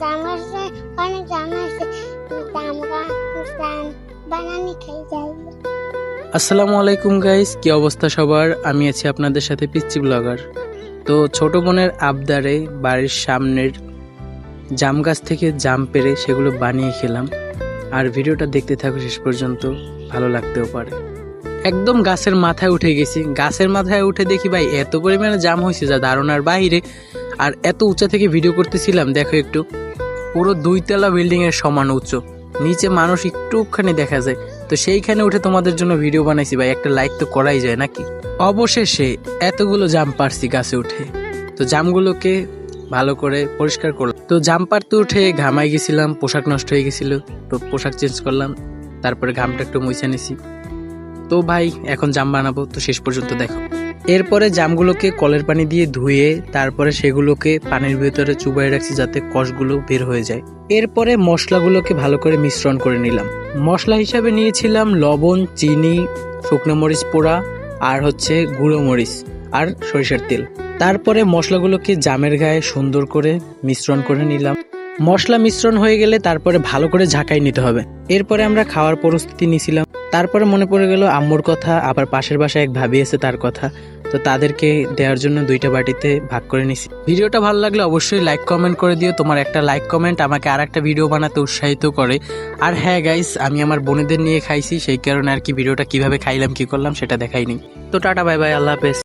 জাম গান বানানি খাই যাই আসসালামু আলাইকুম গাইস কি অবস্থা সবার? আমি আছি আপনাদের সাথে পিচ্ছি ব্লগার। তো ছোট বোনের আবদারে বাড়ির সামনের জাম গাছ থেকে জাম পেরে সেগুলো বানিয়ে খেলাম। আর ভিডিওটা দেখতে থাকো শেষ পর্যন্ত, ভালো লাগতেও পারে। একদম গাছের মাথায় উঠে গেছি। গাছের মাথায় উঠে দেখি ভাই, এত পরিমাণে জাম হয়েছে যা ধারণার বাইরে। আর এত উঁচা থেকে ভিডিও করতেছিলাম, দেখো একটু। পুরো দুইতলা বিল্ডিং এর সমান উঁচু। নিচে মানুষ একটুখানি দেখা যায়। তো সেইখানে উঠে তোমাদের জন্য ভিডিও বানাইছি ভাই, একটা লাইক তো করাই যায় নাকি? অবশেষে এতগুলো জাম পারছি গাছে উঠে। তো জামগুলোকে ভালো করে পরিষ্কার করলাম। তো জাম পারতে উঠে ঘামাই গেছিলাম, পোশাক নষ্ট হয়ে গেছিল, তো পোশাক চেঞ্জ করলাম, তারপরে ঘামটা একটু মুছে নিছি। তো ভাই, এখন জাম বানাবো, তো শেষ পর্যন্ত দেখো। এরপরে জামগুলোকে কলের পানি দিয়ে ধুয়ে তারপরে সেগুলোকে পানির ভেতরে চুবাই রাখছি যাতে কষগুলো বের হয়ে যায়। এরপরে মশলাগুলোকে ভালো করে মিশ্রণ করে নিলাম। মশলা হিসাবে নিয়েছিলাম লবণ, চিনি, শুকনো মরিচ পোড়া আর হচ্ছে গুঁড়ো মরিচ আর সরিষার তেল। তারপরে মশলাগুলোকে জামের গায়ে সুন্দর করে মিশ্রণ করে নিলাম। মশলা মিশ্রণ হয়ে গেলে তারপরে ভালো করে ঝাঁকাই নিতে হবে। এরপরে আমরা খাওয়ার পরিস্থিতি নিছিলাম তারপরে মনে পড়ে গেল আম্মুর কথা, আবার পাশের বাসায় এক ভাবি আছে তার কথা। তো তাদেরকে দেওয়ার জন্য দুইটা বাটিতে ভাগ করে নিছি। ভিডিওটা ভালো লাগলে অবশ্যই লাইক কমেন্ট করে দিও। তোমার একটা লাইক কমেন্ট আমাকে আর একটা ভিডিও বানাতে উৎসাহিত করে। আর হ্যাঁ গাইস আমি আমার বোনেদের নিয়ে খাইছি, সেই কারণে আর কি ভিডিওটা কীভাবে খাইলাম, কি করলাম, সেটা দেখাইনি। তো টাটা বাই বাই আল্লাহ হাফেজ।